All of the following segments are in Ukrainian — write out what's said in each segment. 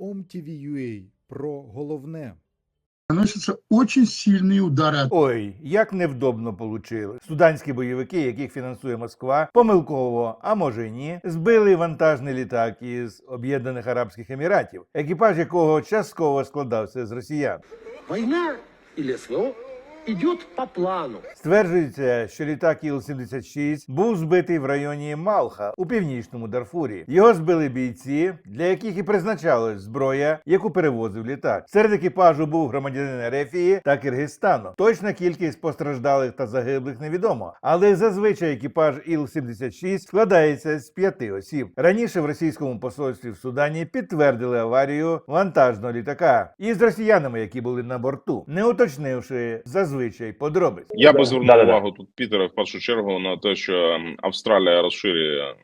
OMTV.ua про головне. Наносяться дуже сильні удари. Ой, як невдобно получили. Суданські бойовики, яких фінансує Москва, помилково, а може й ні, збили вантажний літак із Об'єднаних Арабських Еміратів, екіпаж якого частково складався з росіян. Війна і СВО идет по плану. Стверджується, що літак Іл-76 був збитий в районі Малха у північному Дарфурі. Його збили бійці, для яких і призначалась зброя, яку перевозив літак. Серед екіпажу був громадянин Ерефії та Киргизстану. Точна кількість постраждалих та загиблих невідомо, але зазвичай екіпаж Іл-76 складається з п'яти осіб. Раніше в російському посольстві в Судані підтвердили аварію вантажного літака із росіянами, які були на борту, не уточнивши зазвичай подробиць. Я би звернув да, увагу да. тут Пітера в першу чергу на те, що Австралія розширює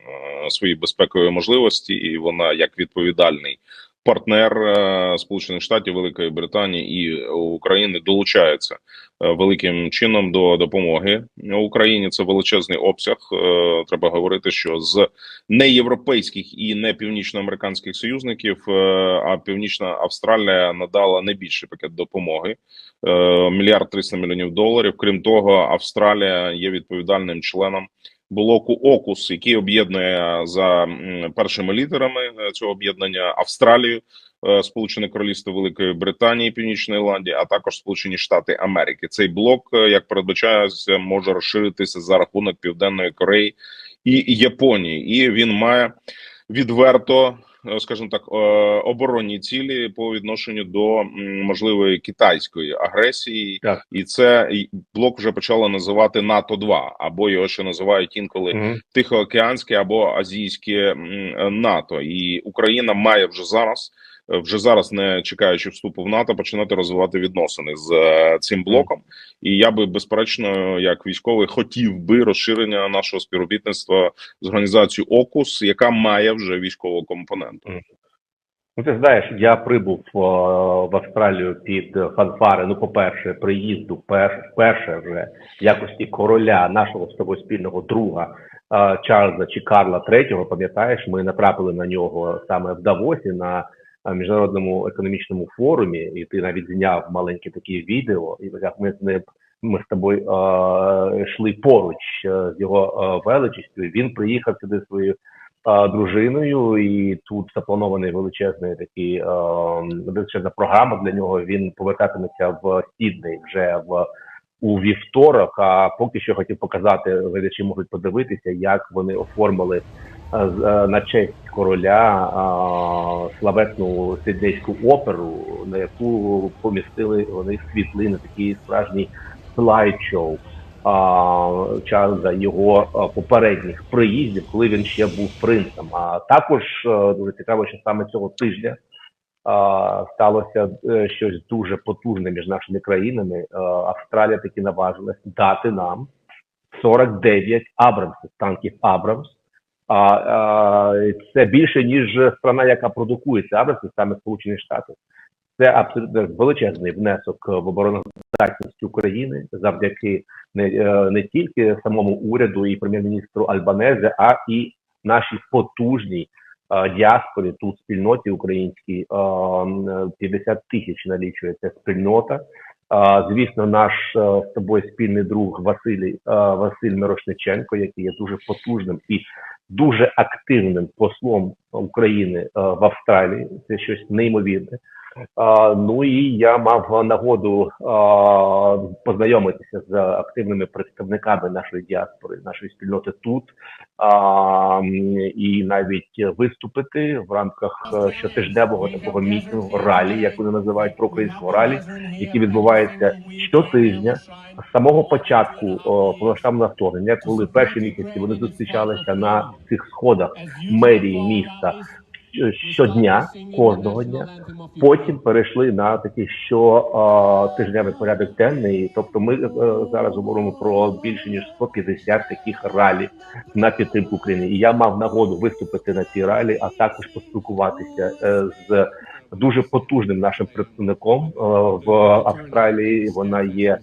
е, свої безпекові можливості, і вона як відповідальний партнер е, Сполучених Штатів, Великої Британії і України долучається е, великим чином до допомоги Україні. Це величезний обсяг. Е, Треба говорити, що з неєвропейських і не північноамериканських союзників, а Північна Австралія надала найбільший пакет допомоги мільярд 300 мільйонів доларів. Крім того, Австралія є відповідальним членом блоку ОКУС, який об'єднує за першими літерами е, цього об'єднання Австралію, е, Сполучене Королівство Великої Британії, Північної Ірландії, а також Сполучені Штати Америки. Цей блок, е, як передбачається, може розширитися за рахунок Південної Кореї і Японії, і він має відверто е, скажімо так, е, оборонні цілі по відношенню до можливої китайської агресії, Так. і це блок вже почали називати НАТО 2 або його ще називають інколи Мгм. Тихоокеанське або Азійське НАТО. І Україна має вже зараз, е, вже зараз, не чекаючи вступу в НАТО, починати розвивати відносини з е, цим блоком. І я би безперечно, як військовий, хотів би розширення нашого співробітництва з організацією ОКУС, яка має вже військову компоненту. Ну, ти знаєш, я прибув о, в Австралію під фанфари. Ну, по-перше, приїзду перш, вперше вже в якості короля нашого з тобою спільного друга е, Чарльза чи Карла III, Пам'ятаєш, ми натрапили на нього саме в Давосі на е, міжнародному економічному форумі, і ти навіть зняв маленьке таке відео, і як ми з ним. Ми з тобою е, йшли поруч е, з його е, величістю. Він приїхав сюди своєю е, дружиною, і тут запланований величезний такий е, величезна програма для нього. Він повертатиметься в Сідней вже в у вівторок. А поки що хотів показати, глядачі можуть подивитися, як вони оформили е, е, на честь короля е, славетну сіднейську оперу, на яку помістили вони світлини, такі справжні слайд-шоу а, Чарльза його попередніх приїздів, коли він ще був принцем. А також е, дуже цікаво, що саме цього тижня сталося е, щось дуже потужне між нашими країнами. Е, Австралія таки наважилась дати нам 49 Абрамсів, танків Абрамс. А, а, це більше ніж страна, яка продукує ці Абрамси, саме Сполучені Штати. Це абсолютно величезний внесок в обороноздатність України завдяки не, е, не тільки самому уряду і прем'єр-міністру Альбанезе, а і нашій потужній е, діаспорі тут спільноті українській е, м, 50 тисяч налічує ця спільнота. Е, Звісно, наш е, з тобою спільний друг Василій е, Василь Мирошниченко, який є дуже потужним і дуже активним послом України е, в Австралії. Це щось неймовірне. Ну і я мав нагоду познайомитися з активними представниками нашої діаспори, нашої спільноти тут, і навіть виступити в рамках е, щотижневого такого мітингу ралі, як вони називають проукраїнського ралі, який відбувається щотижня з самого початку повноштабного вторгнення, коли перші місяці вони зустрічалися на цих сходах мерії міста щодня, кожного дня. Потім перейшли на такий щотижневий порядок денний. Тобто, ми е, зараз говоримо про більше ніж 150 таких ралі на підтримку України. І я мав нагоду виступити на цій ралі, а також поспілкуватися е, з дуже потужним нашим представником е, в Австралії. Вона є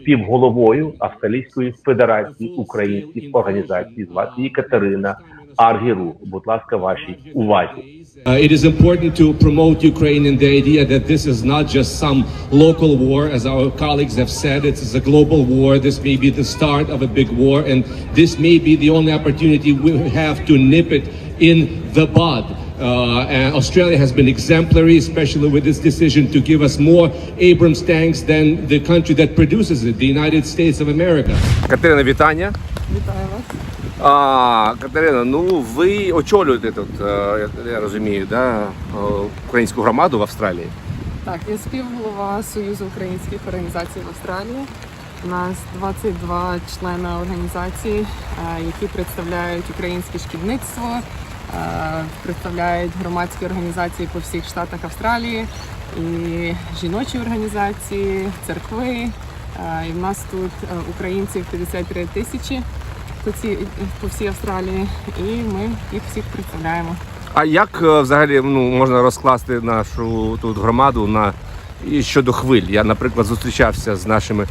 співголовою Австралійської федерації українських організацій. Звати її Катерина Аргіру. Будь ласка, вашій увазі. Uh, it is important to promote Ukraine and the idea that this is not just some local war, as our colleagues have said. It is a global war. This may be the start of a big war, and this may be the only opportunity we have to nip it in the bud. Uh, and Australia has been exemplary, especially with this decision to give us more Abrams tanks than the country that produces it, the United States of America. Катерина, вітання. Вітаю вас. А, Катерина, ну ви очолюєте тут, е, я, розумію, да, е, українську громаду в Австралії. Так, я співголова Союзу українських організацій в Австралії. У нас 22 члена організації, е, які представляють українське шкідництво, представляють громадські організації по всіх штатах Австралії і жіночі організації, церкви. І в нас тут українців 53 тисячі по, цій, по всій Австралії, і ми їх всіх представляємо. А як е, взагалі ну, можна розкласти нашу тут громаду на і щодо хвиль? Я, наприклад, зустрічався з нашими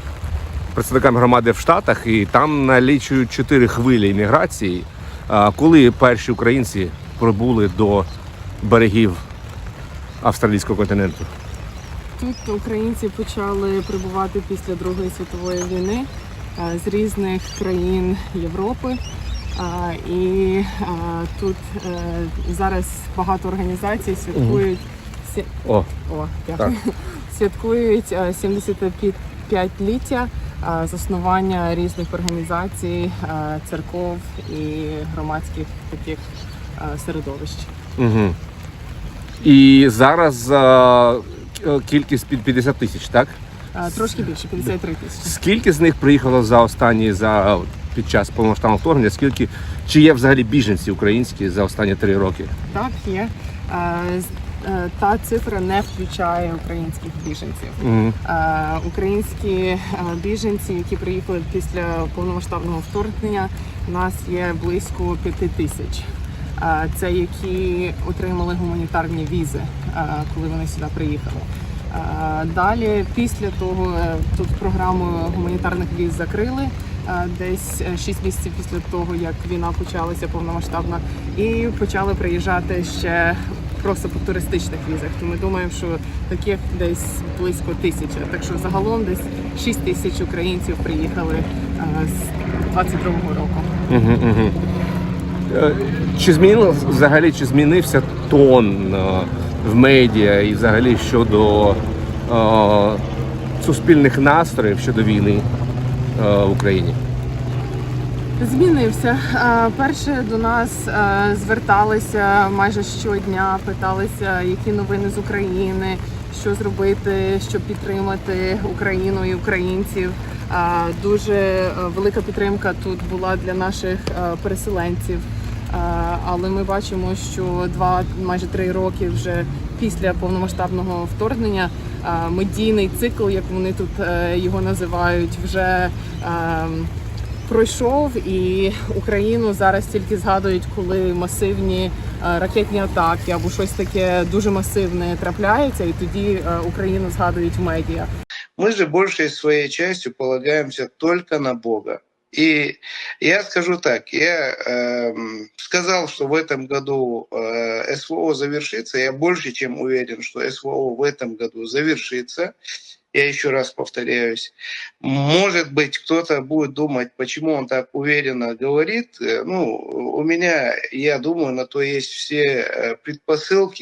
представниками громади в Штатах, і там налічують чотири хвилі імміграції. Коли перші українці прибули до берегів австралійського континенту? Тут українці почали прибувати після Другої світової війни з різних країн Європи. І тут е, зараз багато організацій святкують сі- О, О, дякую. святкують е, 75-ліття е, заснування різних організацій, е, церков і громадських таких середовищ. Угу. І зараз кількість під 50 тисяч, так? Трошки більше 53 тисячі. Скільки з них приїхало за останні за під час повномасштабного вторгнення? Скільки чи є взагалі біженці українські за останні три роки? Так, є. Е, Та цифра не включає українських біженців. Угу. Е, Українські е, біженці, які приїхали після повномасштабного вторгнення, у нас є близько п'яти тисяч. Це які отримали гуманітарні візи, коли вони сюди приїхали. Е, Далі, після того, е, тут програму гуманітарних віз закрили е, десь 6 місяців після того, як війна почалася повномасштабна, і почали приїжджати ще просто по туристичних візах. То ми думаємо, що таких десь близько тисячі. Так що загалом десь 6 тисяч українців приїхали з 22-го року. Чи змінило взагалі, чи змінився тон в медіа і взагалі щодо е, суспільних настроїв щодо війни е, в Україні? Змінився. Е, Перше до нас зверталися майже щодня, питалися, які новини з України, що зробити, щоб підтримати Україну і українців. Дуже велика підтримка тут була для наших переселенців. Е, Але ми бачимо, що два майже три роки вже після повномасштабного вторгнення е, медійний цикл, як вони тут е, його називають, вже пройшов і Україну зараз тільки згадують, коли масивні ракетні атаки або щось таке дуже масивне трапляється, і тоді Україну згадують в медіа. мы же большей своей частью полагаемся только на Бога. И я скажу так, я эм, сказал, что в этом году э, СВО завершится. Я больше чем уверен, что СВО в этом году завершится. Я еще раз повторяюсь. Может быть, кто-то будет думать, почему он так уверенно говорит. Э, Ну, у меня, я думаю, на то есть все э, предпосылки.